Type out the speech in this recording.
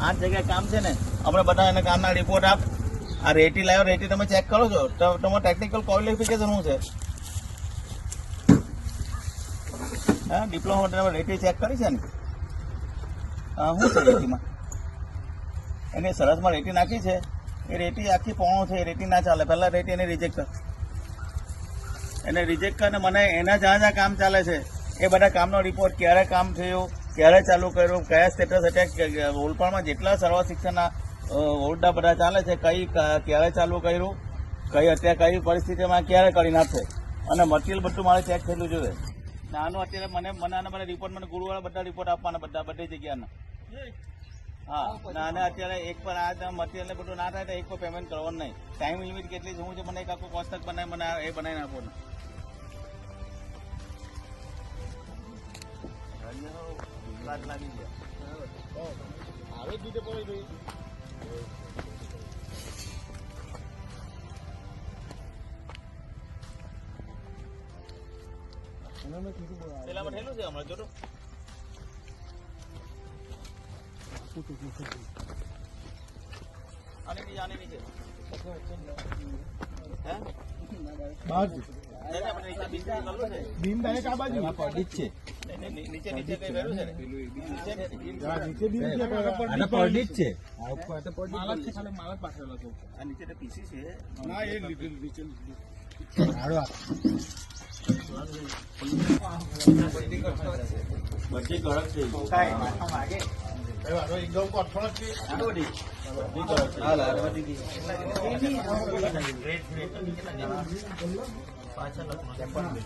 આઠ જગ્યાએ કામ છે ને આપણે બધા એને કામના રિપોર્ટ આપ. આ રેટી લાવ્યો રેટી તમે ચેક કરો છો. તો તમારું ટેકનિકલ ક્વોલિફિકેશન શું છે? હા ડિપ્લોમા તમે રેટી ચેક કરી છે ને? શું છે રેટીમાં? એને સરસમાં રેટી નાખી છે. એ રેટી આખી પોણો છે, એ રેટી ના ચાલે. પહેલાં રેટી એને રિજેક્ટ કર. એને રિજેક્ટ કરીને મને એના જ્યાં જ્યાં કામ ચાલે છે, એ બધા કામનો રિપોર્ટ ક્યારે કામ થયું ક્યારે ચાલુ કર્યું, કયા સ્ટેટસ અટેક ઓલપાડમાં જેટલા સર્વ શિક્ષણના ઓરડા બધા ચાલે છે, કઈ ક્યારે ચાલુ કર્યું, કઈ અત્યારે કઈ પરિસ્થિતિમાં ક્યારે કરી નાખશે? અને મટીરિયલ બધું મારે ચેક થયેલું જોઈએ. નાનું અત્યારે મને મને આના મને રિપોર્ટ મને ગુરુવારે બધા રિપોર્ટ આપવાના બધા, બધી જગ્યાના. હા ના અને અત્યારે એક પર આ મટીરિયલ ને બધું ના થાય તો એક પર પેમેન્ટ કરવાનું નહીં. ટાઈમ લિમિટ કેટલી શું છે, મને એક આખું કોષ્ટક બનાવી, મને એ બનાવી નાખો વાત લાગી ગયા આવે જ રીતે પડી ગઈ પેલામાં છે. હમણાં જોતો આની નીચે આની નીચે. હે? બહાર છે બીમ ડાયરેક્ટ આ બાજુ. નહીં, નહીં, નહીં, નીચે નીચે કઈ કર્યું છે ને નીચે બીમ છે. આને પડડી જ છે આ નીચે તો પીસી છે. ના એ લીધું નીચે હાડો બધી કડક છે. એકદમ કોઠોળ છે. કડક છે. చెప్పండి.